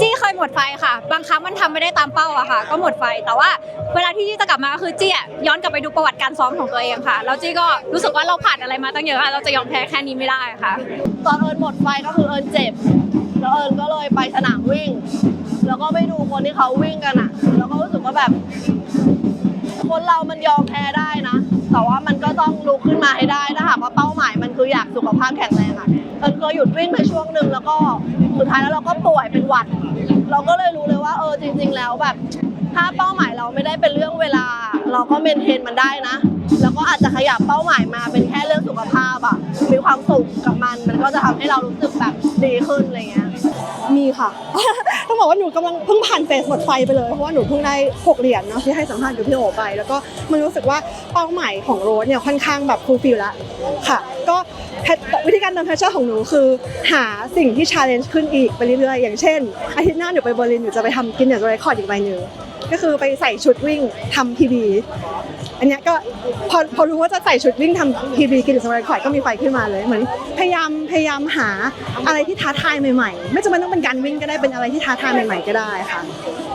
จี้เคยหมดไฟค่ะ บางครั้งมันทำไม่ได้ตามเป้าอะค่ะ ก็หมดไฟ แต่ว่าเวลาที่จี้จะกลับมาก็คือจี้ย้อนกลับไปดูประวัติการซ้อมของตัวเองค่ะ แล้วจี้ก็รู้สึกว่าเราผ่านอะไรมาตั้งเยอะอะเราจะยอมแพ้แค่นี้ไม่ได้ค่ะ ตอนเอิญหมดไฟก็คือเอิญเจ็บ แล้วเอิญก็เลยไปสนามวิ่ง แล้วก็ไปดูคนที่เขาวิ่งกันอะแล้วก็รู้สึกว่าแบบ คนเรามันยอมแพ้ได้นะ สุขภาพแข็งแรงอะเอิญเคยหยุดวิ่งไปช่วงหนึ่งแล้วก็สุดท้ายแล้วเราก็ป่วยเป็นหวัด เราก็เลยรู้เลยว่าเออจริง ๆ แล้วแบบ ถ้าเป้าหมายเราไม่ได้เป็นเรื่องเวลา เราก็เมนเทนมันได้นะ แล้วก็อาจจะขยับเป้าหมายมาเป็นแค่เรื่องสุขภาพอะมีความสุขกับมันมันก็จะทำให้เรารู้สึกแบบดีขึ้นอะไรเงี้ยีค่ะ ต้องบอกว่าหนูกำลังเพิ่งผ่านเฟสหมดไฟไปเลย เพราะว่าหนูเพิ่งได้ 6 เหรียญเนาะที่ให้สัมภาษณ์กับพี่โอไป แล้วก็มันรู้สึกว่าเป้าหมายของโรสเนี่ยค่อนข้างแบบฟูลฟิลแล้วค่ะ ก็วิธีการเดินแพชเชอร์ของหนูคือหาสิ่งที่ชาเลนจ์ขึ้นอีกไปเรื่อยๆ อย่างเช่นอาทิตย์หน้าหนูไปเบอร์ลินหนูจะไปทำกินอย่างไรคอร์ดอีกใบหนึ่ง ก็คือไปใส่ชุดวิ่งทำพีบีอันเนี้ยก็พอพอรู้ว่าจะใส่ชุดวิ่งทำพีบีกินอย่างไรคอยก็มีไฟขึ้นมาเลยเหมือนพยายามพยายามหาอะไรที่ท้าทายใหม่ๆ ไม่จำเป็นต้องเป็นการวิ่งก็ได้เป็นอะไรที่ท้าทายใหม่ ๆก็ได้ค่ะ